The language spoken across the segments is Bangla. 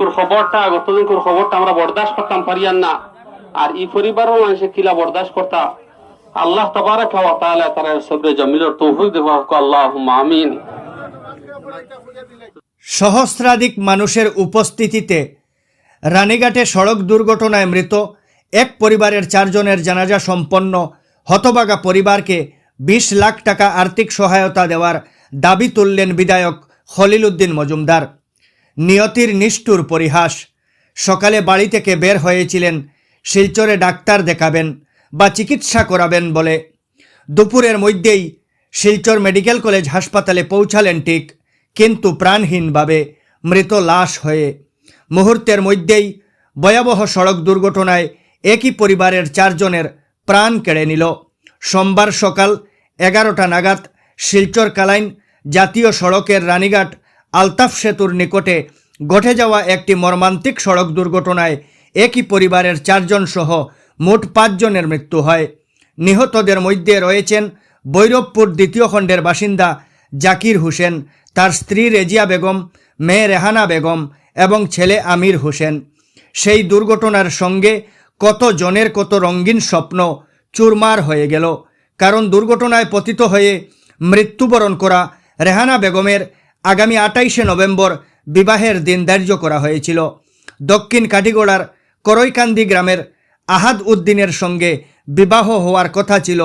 আজকের খবরটা খবরটা আমরা বরদাস্ত করতাম, পারিয়ান না। আর এই পরিবারও বরদাস্ত আল্লাহ তারা সবরে সহস্রাধিক মানুষের উপস্থিতিতে রানীঘাটে সড়ক দুর্ঘটনায় মৃত এক পরিবারের চারজনের জানাজা সম্পন্ন হতবাগা পরিবারকে বিশ লাখ টাকা আর্থিক সহায়তা দেওয়ার দাবি তুললেন বিধায়ক খলিল উদ্দিন মজুমদার। নিয়তির নিষ্ঠুর পরিহাস। সকালে বাড়ি থেকে বের হয়েছিলেন, শিলচরে ডাক্তার দেখাবেন বা চিকিৎসা করাবেন বলে। দুপুরের মধ্যেই শিলচর মেডিকেল কলেজ হাসপাতালে পৌঁছালেন ঠিক, কিন্তু প্রাণহীনভাবে মৃত লাশ হয়ে। মুহূর্তের মধ্যেই ভয়াবহ সড়ক দুর্ঘটনায় একই পরিবারের চারজনের প্রাণ কেড়ে নিল। সোমবার সকাল এগারোটা নাগাদ শিলচর কালাইন জাতীয় সড়কের রানীঘাট আলতাফ সেতুর নিকটে ঘটে যাওয়া একটি মর্মান্তিক সড়ক দুর্ঘটনায় একই পরিবারের চারজন সহ মোট পাঁচজনের মৃত্যু হয়। নিহতদের মধ্যে রয়েছেন বৈরবপুর দ্বিতীয় খণ্ডের বাসিন্দা জাকির হোসেন, তার স্ত্রী রেজিয়া বেগম, মেয়ে রেহানা বেগম এবং ছেলে আমির হোসেন। সেই দুর্ঘটনার সঙ্গে কত জনের কত রঙিন স্বপ্ন চুরমার হয়ে গেল। কারণ দুর্ঘটনায় পতিত হয়ে মৃত্যুবরণ করা রেহানা বেগমের আগামী আটাইশে নভেম্বর বিবাহের দিন ধার্য করা হয়েছিল। দক্ষিণ কাটিগোড়ার করৈকান্দি গ্রামের আহাদ উদ্দিনের সঙ্গে বিবাহ হওয়ার কথা ছিল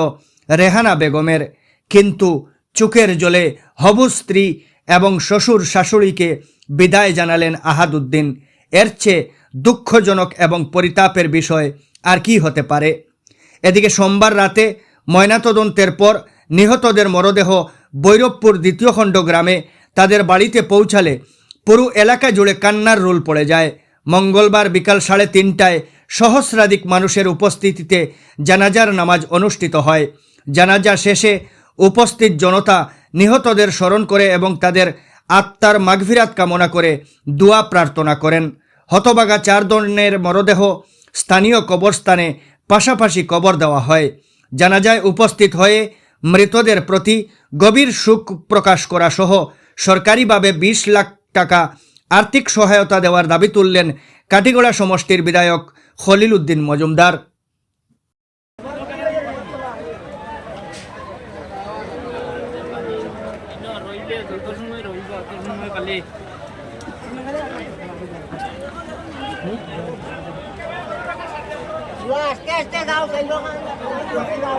রেহানা বেগমের। কিন্তু চোখের জলে হবু স্ত্রী এবং শ্বশুর শাশুড়িকে বিদায় জানালেন আহাদ উদ্দিন। এর চেয়ে দুঃখজনক এবং পরিতাপের বিষয় আর কি হতে পারে? এদিকে সোমবার রাতে ময়নাতদন্তের পর নিহতদের মরদেহ বৈরবপুর দ্বিতীয় খণ্ড গ্রামে তাদের বাড়িতে পৌঁছালে পুরো এলাকা জুড়ে কান্নার রোল পড়ে যায়। মঙ্গলবার বিকাল সাড়ে তিনটায় সহস্রাধিক মানুষের উপস্থিতিতে জানাজার নামাজ অনুষ্ঠিত হয়। জানাজা শেষে উপস্থিত জনতা নিহতদের স্মরণ করে এবং তাদের আত্মার মাগফিরাত কামনা করে দোয়া প্রার্থনা করেন। হতবাগা চার ধরনের মরদেহ স্থানীয় কবরস্থানে পাশাপাশি কবর দেওয়া হয়। জানাজায় উপস্থিত হয়ে মৃতদের প্রতি গভীর সুখ প্রকাশ করা সহ সরকারিভাবে বিশ লাখ টাকা আর্থিক সহায়তা দেওয়ার দাবি তুললেন কাটিগড়া সমষ্টির বিধায়ক খলিল উদ্দিন মজুমদার। যাও।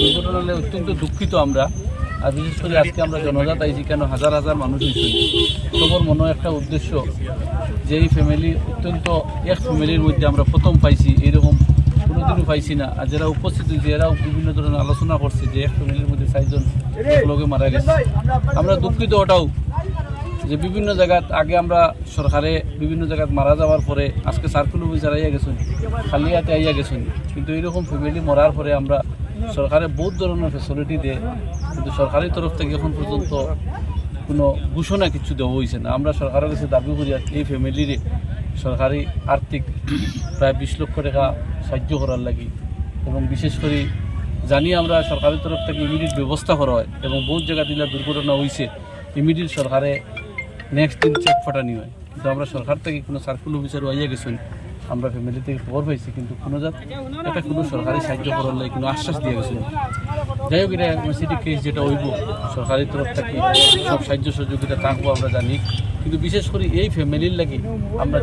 দুর্ঘটনা হলে অত্যন্ত দুঃখিত আমরা। আর বিশেষ করে আজকে আমরা জনজাত আইছি কেন হাজার হাজার মানুষ হয়েছে। সবর মনে একটা উদ্দেশ্য যে এই ফ্যামিলি অত্যন্ত এক ফ্যামিলির মধ্যে আমরা প্রথম পাইছি এইরকম কোনোদিনও পাইছি না। আর যারা উপস্থিত হয়েছে এরাও বিভিন্ন ধরনের আলোচনা করছে যে এক ফ্যামিলির মধ্যে চারজন লোকে মারা গেছে। আমরা দুঃখিত ওটাও। যে বিভিন্ন জায়গাত আগে আমরা সরকারে বিভিন্ন জায়গাত মারা যাওয়ার পরে আজকে সার্কুল অফিসার আইয়া গেছেন খালিয়াতে আইয়া গেছেন, কিন্তু এইরকম ফ্যামিলি মরার পরে আমরা সরকারে বহুত ধরনের ফেসিলিটি দেয়, কিন্তু সরকারি তরফ থেকে এখন পর্যন্ত কোনো ঘোষণা কিছু দেওয়া হয়েছে না। আমরা সরকারের কাছে দাবি করি এই ফ্যামিলির সরকারি আর্থিক প্রায় বিশ লক্ষ টাকা সাহায্য করার লাগি এবং বিশেষ করে জানি আমরা সরকারের তরফ থেকে ইমিডিয়েট ব্যবস্থা করা হয় এবং বহুত জায়গা দিলে দুর্ঘটনা হয়েছে ইমিডিয়েট সরকারে নেক্সট দিন চেক ফাটানি হয়। কিন্তু আমরা সরকার থেকে কোনো সার্কুল অফিসার হইয়া গেছেন, আমরা ফ্যামিলি থেকে খবর পাইছি, কিন্তু কোনো জাত এটা কোনো সরকারি সাহায্য করার লাগে কোনো আশ্বাস দিয়ে গেছিল যাই হোক, এটা সিটি কেস যেটা হইব সরকারি তরফ থেকে সব সাহায্য সহযোগিতা থাকব আমরা জানি। কিন্তু বিশেষ করে এই ফ্যামিলির লাগে আমরা